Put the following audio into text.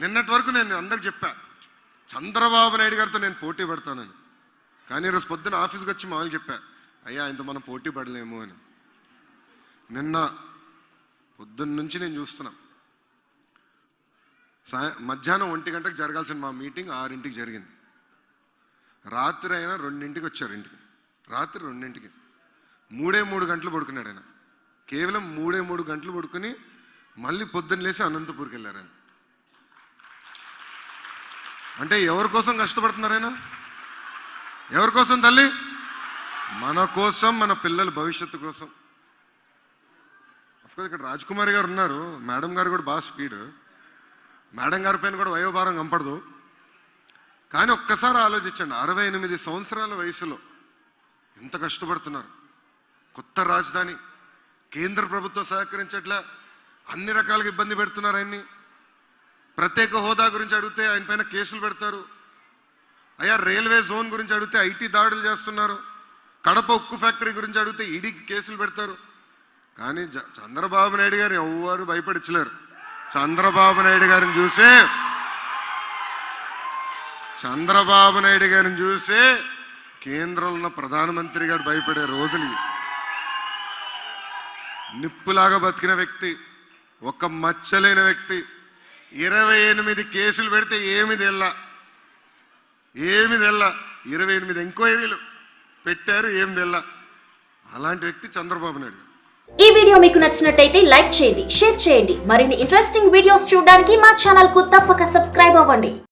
నిన్నటి వరకు నేను అందరికి చెప్పా చంద్రబాబు నాయుడు గారితో నేను పోటీ పడతానని. కానీ ఈరోజు పొద్దున ఆఫీస్కి వచ్చి మామూలు చెప్పా అయ్యా ఆయనతో మనం పోటీ పడలేము అని. నిన్న పొద్దున్న నుంచి నేను చూస్తున్నా. సాయ మధ్యాహ్నం ఒంటి గంటకు జరగాల్సిన మా మీటింగ్ ఆరింటికి జరిగింది. రాత్రి అయినా రెండింటికి వచ్చారు ఇంటికి. రాత్రి రెండింటికి. మూడే మూడు గంటలు పడుకున్నాడు ఆయన. కేవలం మూడే మూడు గంటలు పడుకుని మళ్ళీ పొద్దున్న లేచి అనంతపూర్కి వెళ్ళారు ఆయన. అంటే ఎవరి కోసం కష్టపడుతున్నారు ఆయన? ఎవరి కోసం తల్లి? మన కోసం మన పిల్లల భవిష్యత్తు కోసం. అఫ్కోర్స్ ఇక్కడ రాజ్కుమారి గారు ఉన్నారు. మేడం గారు కూడా బాగా స్పీడ్. మేడం గారి పైన కూడా వయోభారం కంపడదు. కానీ ఒక్కసారి ఆలోచించండి అరవై ఎనిమిది సంవత్సరాల వయసులో ఎంత కష్టపడుతున్నారు. కొత్త రాజధాని కేంద్ర ప్రభుత్వం సహకరించట్లా అన్ని రకాలుగా ఇబ్బంది పెడుతున్నారు ఆయన్ని. ప్రత్యేక హోదా గురించి అడిగితే ఆయన పైన కేసులు పెడతారు. అయ్యా రైల్వే జోన్ గురించి అడిగితే ఐటీ దాడులు చేస్తున్నారు. కడప ఉక్కు ఫ్యాక్టరీ గురించి అడిగితే ఈడీకి కేసులు పెడతారు. కానీ చంద్రబాబు నాయుడు గారు ఎవ్వరు భయపడించలేరు. చంద్రబాబు నాయుడు గారిని చూసే చంద్రబాబు నాయుడు గారిని చూసే కేంద్రంలో ఉన్న ప్రధానమంత్రి గారు భయపడే రోజులు నిప్పులాగా బతికిన వ్యక్తి. ఒక మచ్చలేని వ్యక్తి. ఇరవై ఎనిమిది కేసులు పెడితే ఏమి తెల్ల? ఏమి తెల్ల? ఇరవై ఎనిమిది ఎంక్వైరీలు పెట్టారు ఏమి తెల్ల? అలాంటి వ్యక్తి చంద్రబాబు నాయుడు ఈ వీడియో మీకు నచ్చినట్టయితే లైక్ చేయండి షేర్ చేయండి. మరిన్ని ఇంట్రెస్టింగ్ వీడియోస్ చూడడానికి మా ఛానల్కు తప్పక సబ్స్క్రైబ్ అవ్వండి.